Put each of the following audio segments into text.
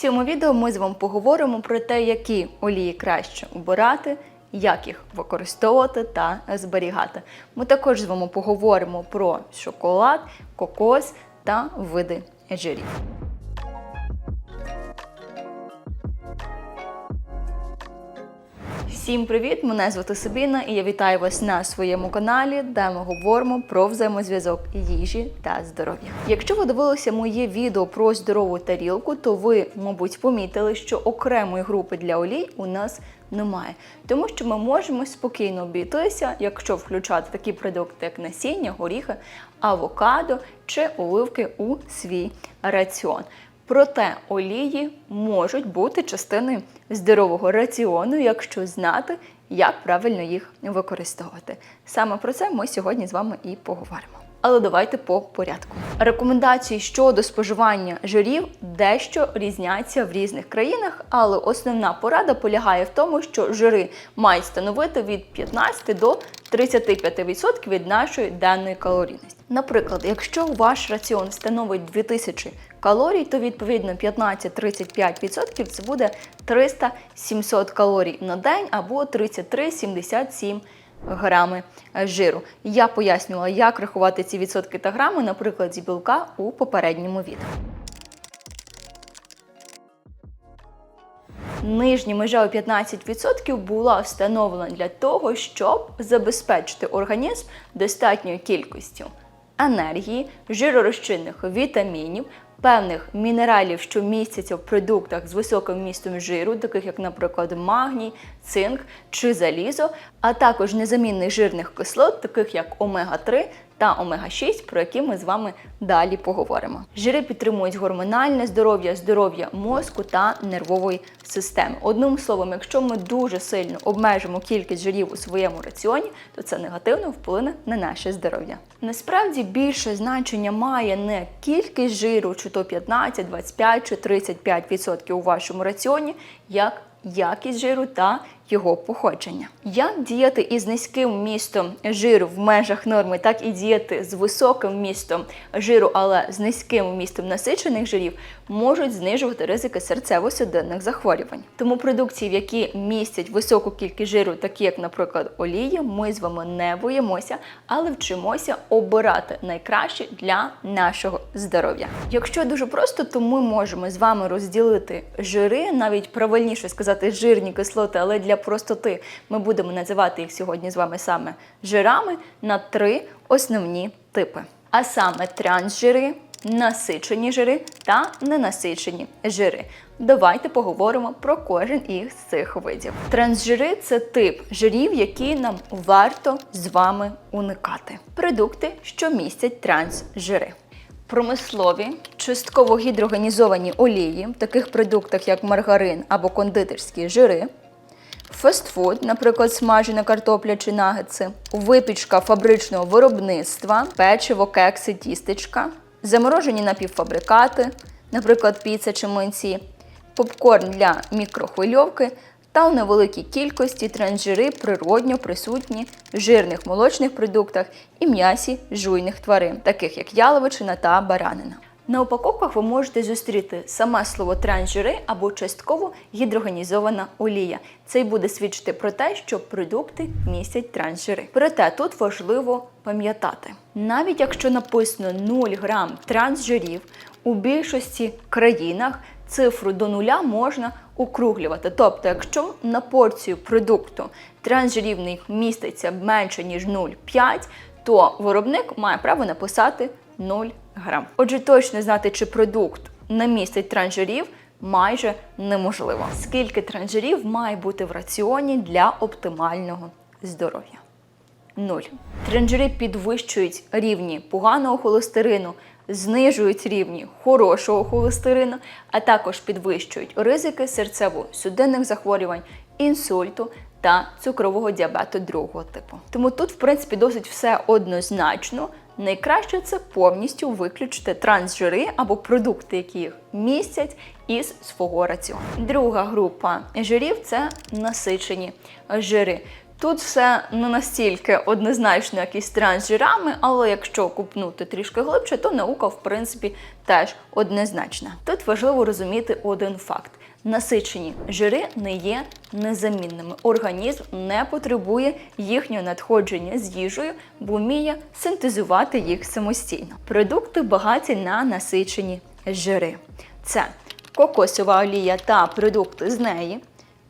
цьому відео ми з вами поговоримо про те, які олії краще обирати, як їх використовувати та зберігати. Ми також з вами поговоримо про шоколад, кокос та види жирів. Всім привіт! Мене звати Сабіна і я вітаю вас на своєму каналі, де ми говоримо про взаємозв'язок їжі та здоров'я. Якщо ви дивилися моє відео про здорову тарілку, то ви, мабуть, помітили, що окремої групи для олій у нас немає, тому що ми можемо спокійно обійтися, якщо включати такі продукти, як насіння, горіхи, авокадо чи оливки у свій раціон. Проте олії можуть бути частиною здорового раціону, якщо знати, як правильно їх використовувати. Саме про це ми сьогодні з вами і поговоримо. Але давайте по порядку. Рекомендації щодо споживання жирів дещо різняться в різних країнах, але основна порада полягає в тому, що жири мають становити від 15 до 35% від нашої денної калорійності. Наприклад, якщо ваш раціон становить 2000 калорій, то відповідно 15-35% це буде 300-700 калорій на день або 33-77 грами жиру. Я пояснювала, як рахувати ці відсотки та грами, наприклад, зі білка у попередньому відео. Нижня межа у 15% була встановлена для того, щоб забезпечити організм достатньою кількістю енергії, жиророзчинних вітамінів, певних мінералів, що містяться в продуктах з високим містом жиру, таких як, наприклад, магній, цинк чи залізо, а також незамінних жирних кислот, таких як омега-3 та омега-6, про які ми з вами далі поговоримо. Жири підтримують гормональне здоров'я, здоров'я мозку та нервової системи. Одним словом, якщо ми дуже сильно обмежимо кількість жирів у своєму раціоні, то це негативно вплине на наше здоров'я. Насправді більше значення має не кількість жиру, чи то 15, 25 чи 35% у вашому раціоні, як якість жиру та його походження. Як діяти із низьким вмістом жиру в межах норми, так і діяти з високим вмістом жиру, але з низьким вмістом насичених жирів, можуть знижувати ризики серцево-судинних захворювань. Тому продукції, в які містять високу кількість жиру, такі як, наприклад, олії, ми з вами не боїмося, але вчимося обирати найкраще для нашого здоров'я. Якщо дуже просто, то ми можемо з вами розділити жири, навіть правильніше сказати жирні кислоти, але для простоти ми будемо називати їх сьогодні з вами саме жирами на три основні типи. А саме трансжири, насичені жири та ненасичені жири. Давайте поговоримо про кожен із цих видів. Трансжири це тип жирів, які нам варто з вами уникати. Продукти, що містять трансжири. Промислові, частково гідрогенізовані олії, в таких продуктах, як маргарин або кондитерські жири, фастфуд, наприклад, смажена картопля чи нагетси, випічка фабричного виробництва, печиво, кекси, тістечка, заморожені напівфабрикати, наприклад, піца чи млинці, попкорн для мікрохвильовки та у невеликій кількості трансжири природньо присутні в жирних молочних продуктах і м'ясі жуйних тварин, таких як яловичина та баранина. На упаковках ви можете зустріти саме слово трансжири або частково гідрогенізована олія. Це й буде свідчити про те, що продукти містять трансжири. Проте тут важливо пам'ятати, навіть якщо написано 0 грам трансжирів, у більшості країнах цифру до нуля можна округлювати. Тобто, якщо на порцію продукту трансжирів в міститься менше ніж 0,5, то виробник має право написати 0 грам. Отже, точно знати, чи продукт не містить трансжирів, майже неможливо. Скільки трансжирів має бути в раціоні для оптимального здоров'я? Нуль. Трансжири підвищують рівні поганого холестерину, знижують рівні хорошого холестерину, а також підвищують ризики серцево-судинних захворювань, інсульту та цукрового діабету другого типу. Тому тут, в принципі, досить все однозначно. Найкраще це повністю виключити трансжири або продукти, які їх містять із свого раціону. Друга група жирів це насичені жири. Тут все не настільки однозначно, як із трансжирами, але якщо купнути трішки глибше, то наука, в принципі, теж однозначна. Тут важливо розуміти один факт. Насичені жири не є незамінними. Організм не потребує їхнього надходження з їжею, бо вміє синтезувати їх самостійно. Продукти багаті на насичені жири. Це кокосова олія та продукти з неї,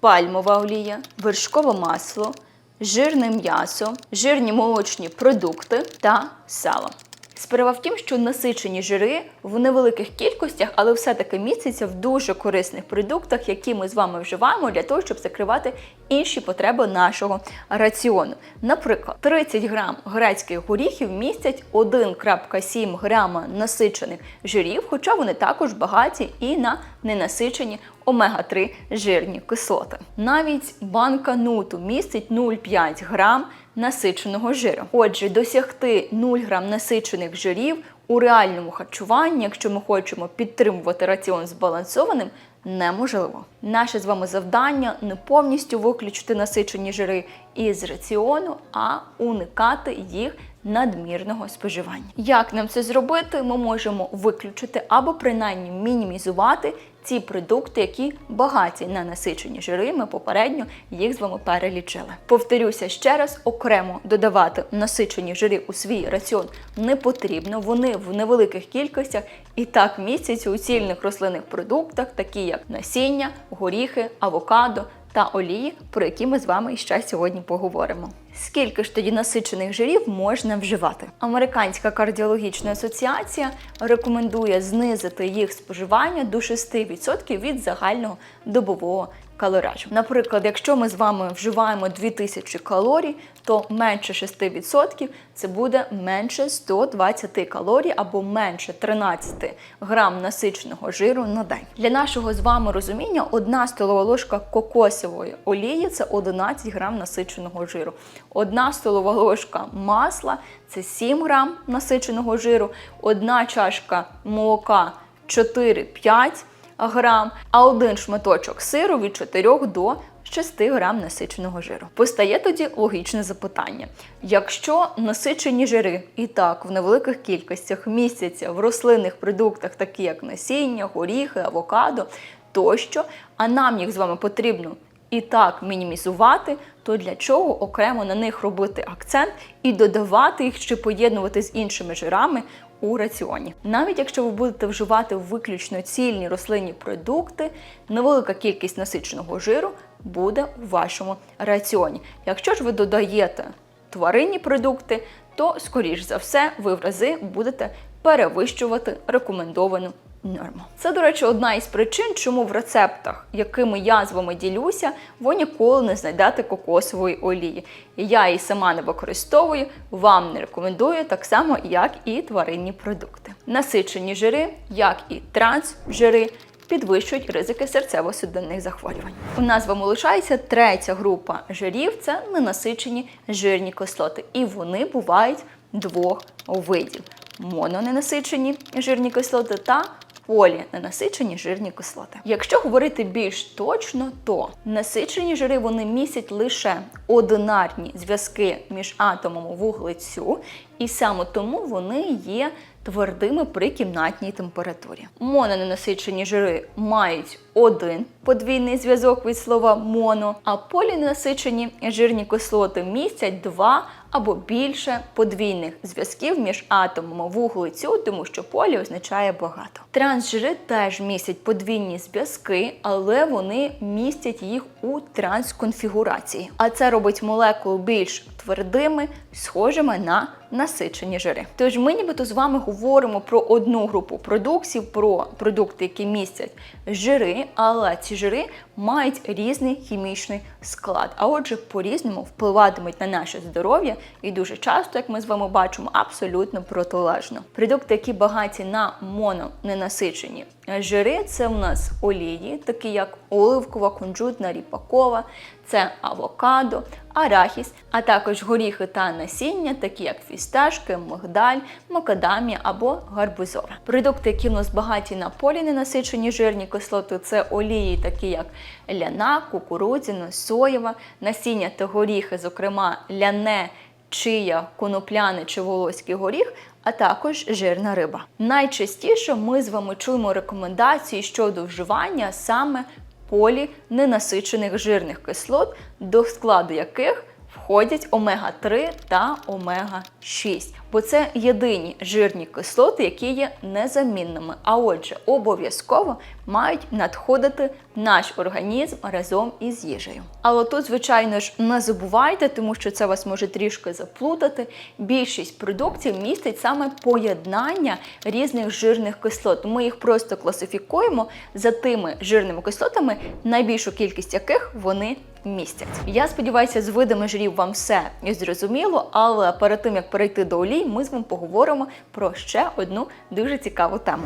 пальмова олія, вершкове масло, жирне м'ясо, жирні молочні продукти та сало. Справа в тім, що насичені жири в невеликих кількостях, але все-таки містяться в дуже корисних продуктах, які ми з вами вживаємо для того, щоб закривати інші потреби нашого раціону. Наприклад, 30 грам грецьких горіхів містять 1,7 грама насичених жирів, хоча вони також багаті і на ненасичені омега-3 жирні кислоти. Навіть банка нуту містить 0,5 грам насиченого жиру. Отже, досягти 0 грам насичених жирів у реальному харчуванні, якщо ми хочемо підтримувати раціон збалансованим, неможливо. Наше з вами завдання не повністю виключити насичені жири із раціону, а уникати їх надмірного споживання. Як нам це зробити? Ми можемо виключити або принаймні мінімізувати ці продукти, які багаті на насичені жири. Ми попередньо їх з вами перелічили. Повторюся ще раз: окремо додавати насичені жири у свій раціон не потрібно. Вони в невеликих кількостях і так містяться у цільних рослинних продуктах, такі як насіння, горіхи, авокадо та олії, про які ми з вами ще сьогодні поговоримо. Скільки ж тоді насичених жирів можна вживати? Американська кардіологічна асоціація рекомендує знизити їх споживання до 6% від загального добового калоражу. Наприклад, якщо ми з вами вживаємо 2000 калорій, то менше 6% це буде менше 120 калорій або менше 13 грам насиченого жиру на день. Для нашого з вами розуміння, одна столова ложка кокосової олії це 11 грам насиченого жиру. Одна столова ложка масла це 7 грам насиченого жиру, одна чашка молока 4-5 грам, а один шматочок сиру від 4 до 6 грам насиченого жиру. Постає тоді логічне запитання: якщо насичені жири і так в невеликих кількостях містяться в рослинних продуктах, такі як насіння, горіхи, авокадо тощо, а нам їх з вами потрібно і так мінімізувати, то для чого окремо на них робити акцент і додавати їх чи поєднувати з іншими жирами у раціоні. Навіть якщо ви будете вживати виключно цільні рослинні продукти, невелика кількість насиченого жиру буде у вашому раціоні. Якщо ж ви додаєте тваринні продукти, то, скоріш за все, ви в рази будете перевищувати рекомендовану норму. Це, до речі, одна із причин, чому в рецептах, якими я з вами ділюся, ви ніколи не знайдете кокосової олії. Я її сама не використовую, вам не рекомендую, так само, як і тваринні продукти. Насичені жири, як і трансжири, підвищують ризики серцево-судинних захворювань. У нас з вами лишається третя група жирів це ненасичені жирні кислоти. І вони бувають двох видів: мононенасичені жирні кислоти та поліненасичені жирні кислоти. Якщо говорити більш точно, то насичені жири вони містять лише одинарні зв'язки між атомами вуглецю, і саме тому вони є твердими при кімнатній температурі. Мононенасичені жири мають один подвійний зв'язок від слова моно, а поліненасичені жирні кислоти містять два або більше подвійних зв'язків між атомами вуглецю, тому що полі означає багато. Трансжири теж містять подвійні зв'язки, але вони містять їх у трансконфігурації. А це робить молекули більш твердими, схожими на насичені жири. Тож ми нібито з вами говоримо про одну групу продуктів, про продукти, які містять жири, але ці жири мають різний хімічний склад, а отже, по-різному впливатимуть на наше здоров'я і дуже часто, як ми з вами бачимо, абсолютно протилежно. Продукти, які багаті на мононенасичені жири, це в нас олії, такі як оливкова, кунжутна, ріпакова, це авокадо, арахіс, а також горіхи та насіння, такі як фісташки, мигдаль, макадамія або гарбузова. Продукти, які в нас багаті на поліненасичені жирні кислоти, це олії, такі як ляна, кукурудзяна, соєва, насіння та горіхи, зокрема ляне, чия, конопляне чи волоський горіх, а також жирна риба. Найчастіше ми з вами чуємо рекомендації щодо вживання саме поліненасичених жирних кислот, до складу яких входять омега-3 та омега-6, бо це єдині жирні кислоти, які є незамінними. А отже, обов'язково мають надходити наш організм разом із їжею. Але тут, звичайно ж, не забувайте, тому що це вас може трішки заплутати. Більшість продуктів містить саме поєднання різних жирних кислот. Ми їх просто класифікуємо за тими жирними кислотами, найбільшу кількість яких вони містять. Я сподіваюся, з видами жирів вам все зрозуміло, але перед тим як перейти до олій, ми з вами поговоримо про ще одну дуже цікаву тему.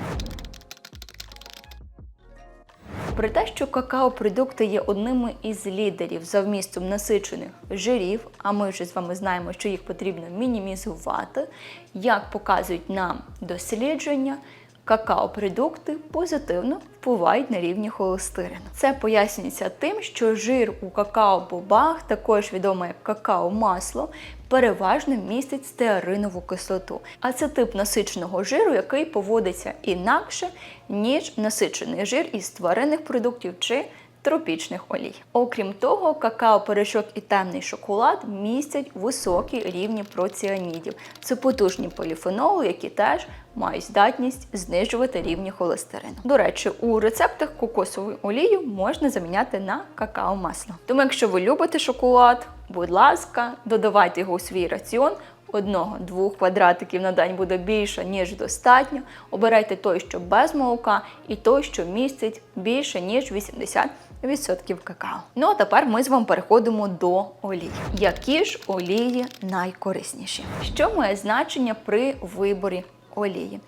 Про те, що какао-продукти є одними із лідерів за вмістом насичених жирів, а ми вже з вами знаємо, що їх потрібно мінімізувати, як показують нам дослідження, какао-продукти позитивно впливають на рівні холестерину. Це пояснюється тим, що жир у какао-бобах, також відомо як какао-масло, переважно містить стеаринову кислоту. А це тип насиченого жиру, який поводиться інакше, ніж насичений жир із тваринних продуктів чи тропічних олій. Окрім того, какао-порошок і темний шоколад містять високі рівні проціанідів. Це потужні поліфеноли, які теж мають здатність знижувати рівні холестерину. До речі, у рецептах кокосову олію можна заміняти на какао-масло. Тому, якщо ви любите шоколад, будь ласка, додавайте його у свій раціон. Одного-двох квадратиків на день буде більше, ніж достатньо. Обирайте той, що без молока, і той, що містить більше, ніж 80% какао. Ну а тепер ми з вами переходимо до олій. Які ж олії найкорисніші? Що має значення при виборі олії?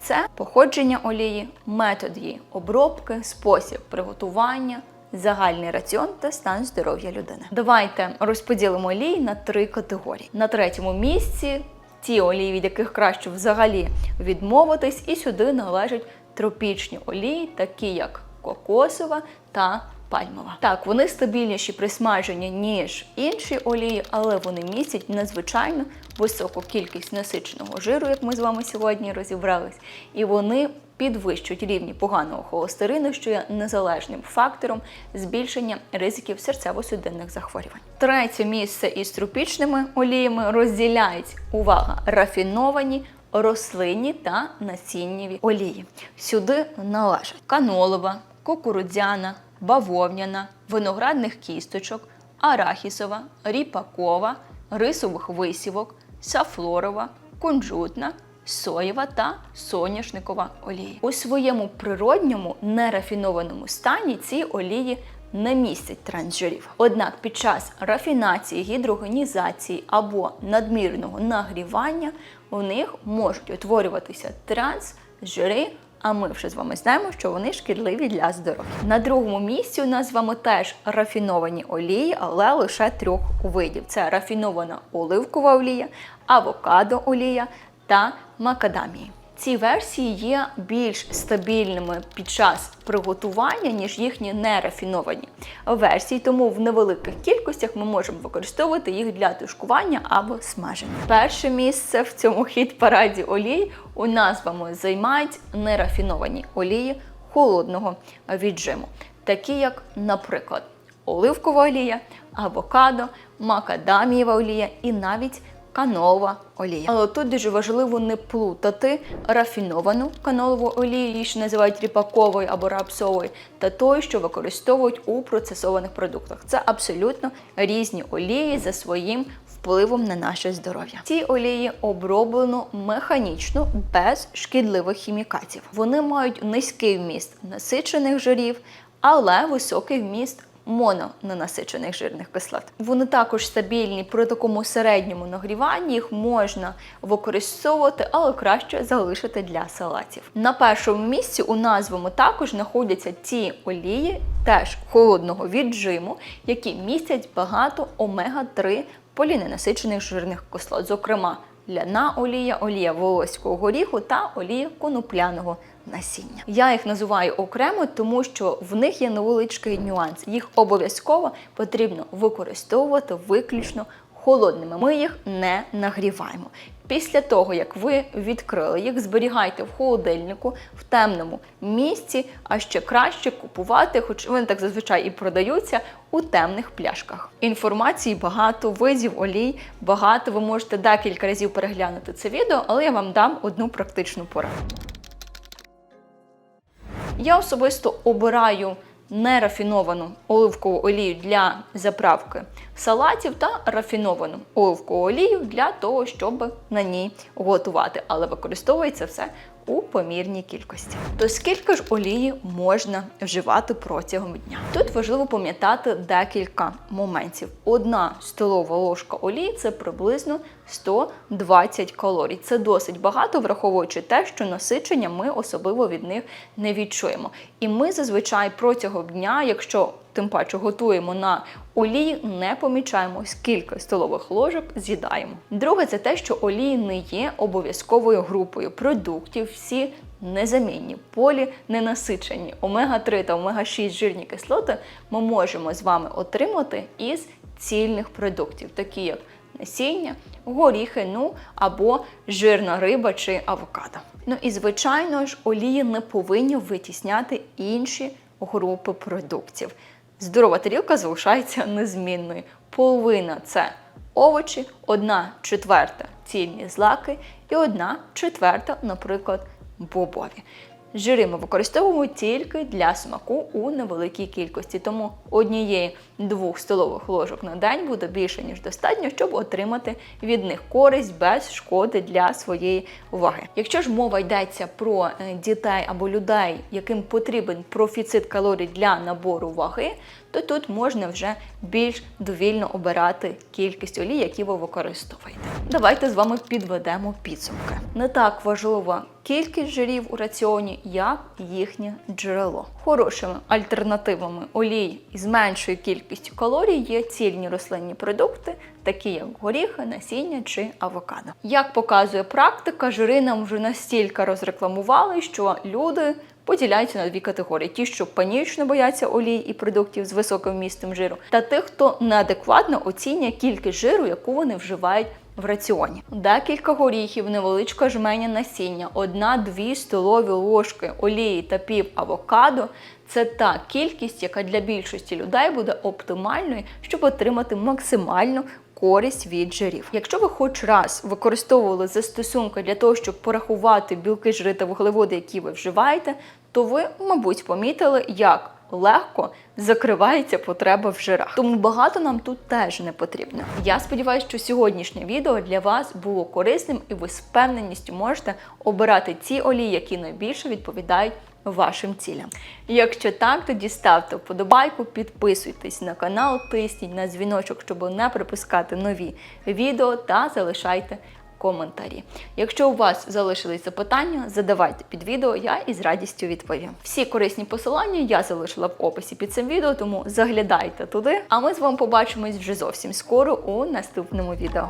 Це походження олії, метод її обробки, спосіб приготування, загальний раціон та стан здоров'я людини. Давайте розподілимо олії на три категорії. На третьому місці ті олії, від яких краще взагалі відмовитись, і сюди належать тропічні олії, такі як кокосова та пальмова. Так, вони стабільніші при смаженні, ніж інші олії, але вони містять надзвичайно високу кількість насиченого жиру, як ми з вами сьогодні розібрались, і вони підвищують рівні поганого холестерину, що є незалежним фактором збільшення ризиків серцево-судинних захворювань. Третє місце із тропічними оліями розділяють увага рафіновані. Рослинні та насіннєві олії. Сюди належать канолова, кукурудзяна, бавовняна, виноградних кісточок, арахісова, ріпакова, рисових висівок, сафлорова, кунжутна, соєва та соняшникова олії. У своєму природньому нерафінованому стані ці олії не містять трансжирів. Однак під час рафінації, гідрогенізації або надмірного нагрівання у них можуть утворюватися трансжири, а ми вже з вами знаємо, що вони шкідливі для здоров'я. На другому місці у нас з вами теж рафіновані олії, але лише трьох видів: це рафінована оливкова олія, авокадо олія та макадамії. Ці версії є більш стабільними під час приготування, ніж їхні нерафіновані версії, тому в невеликих кількостях ми можемо використовувати їх для тушкування або смаження. Перше місце в цьому хіт-параді олій у нас вами займають нерафіновані олії холодного віджиму, такі як, наприклад, оливкова олія, авокадо, макадамієва олія і навіть канолова олія. Але тут дуже важливо не плутати рафіновану канолову олію, її ще називають ріпаковою або рапсовою, та тою, що використовують у процесованих продуктах. Це абсолютно різні олії за своїм впливом на наше здоров'я. Ці олії оброблено механічно без шкідливих хімікатів. Вони мають низький вміст насичених жирів, але високий вміст мононенасичених жирних кислот. Вони також стабільні при такому середньому нагріванні, їх можна використовувати, але краще залишити для салатів. На першому місці у назвому також знаходяться ті олії, теж холодного віджиму, які містять багато омега-3 поліненасичених жирних кислот, зокрема ляна олія, олія волоського горіху та олія конопляного насіння. Я їх називаю окремо, тому що в них є невеличкий нюанс. Їх обов'язково потрібно використовувати виключно холодними. Ми їх не нагріваємо. Після того, як ви відкрили їх, зберігайте в холодильнику в темному місці, а ще краще купувати, хоч вони так зазвичай і продаються у темних пляшках. Інформації багато, видів олій багато. Ви можете декілька разів переглянути це відео, але я вам дам одну практичну пораду. Я особисто обираю нерафіновану оливкову олію для заправки салатів та рафіновану оливкову олію для того, щоб на ній готувати. Але використовується все у помірній кількості. То скільки ж олії можна вживати протягом дня? Тут важливо пам'ятати декілька моментів. Одна столова ложка олії це приблизно 120 калорій. Це досить багато, враховуючи те, що насичення ми особливо від них не відчуємо. І ми зазвичай протягом дня, якщо тим паче готуємо на олії, не помічаємо, скільки столових ложок з'їдаємо. Друге, це те, що олії не є обов'язковою групою продуктів. Всі незамінні, полі ненасичені, омега-3 та омега-6 жирні кислоти ми можемо з вами отримати із цільних продуктів, такі як насіння, горіхи, ну або жирна риба чи авокадо. Ну і звичайно ж, олії не повинні витісняти інші групи продуктів. Здорова тарілка залишається незмінною. Половина це овочі, одна четверта цільні злаки і одна четверта, наприклад, бобові. Жири ми використовуємо тільки для смаку у невеликій кількості, тому однієї-двох столових ложок на день буде більше, ніж достатньо, щоб отримати від них користь без шкоди для своєї ваги. Якщо ж мова йдеться про е, дітей або людей, яким потрібен профіцит калорій для набору ваги, то тут можна вже більш довільно обирати кількість олій, які ви використовуєте. Давайте з вами підведемо підсумки. Не так важлива кількість жирів у раціоні, як їхнє джерело. Хорошими альтернативами олій із меншою кількістю калорій є цільні рослинні продукти, такі як горіхи, насіння чи авокадо. Як показує практика, жири нам вже настільки розрекламували, що люди поділяються на дві категорії: ті, що панічно бояться олій і продуктів з високим містом жиру, та тих, хто неадекватно оцінює кількість жиру, яку вони вживають. В раціоні декілька горіхів, невеличка жменя насіння, одна-дві столові ложки олії та пів авокадо це та кількість, яка для більшості людей буде оптимальною, щоб отримати максимальну користь від жирів. Якщо ви хоч раз використовували застосунки для того, щоб порахувати білки, жири та вуглеводи, які ви вживаєте, то ви, мабуть, помітили, як легко закривається потреба в жирах. Тому багато нам тут теж не потрібно. Я сподіваюся, що сьогоднішнє відео для вас було корисним і ви з впевненістю можете обирати ті олії, які найбільше відповідають вашим цілям. Якщо так, тоді ставте вподобайку, підписуйтесь на канал, тисніть на дзвіночок, щоб не пропускати нові відео та залишайте коментарі. Якщо у вас залишились запитання, задавайте під відео, я із радістю відповім. Всі корисні посилання я залишила в описі під цим відео, тому заглядайте туди. А ми з вами побачимось вже зовсім скоро у наступному відео.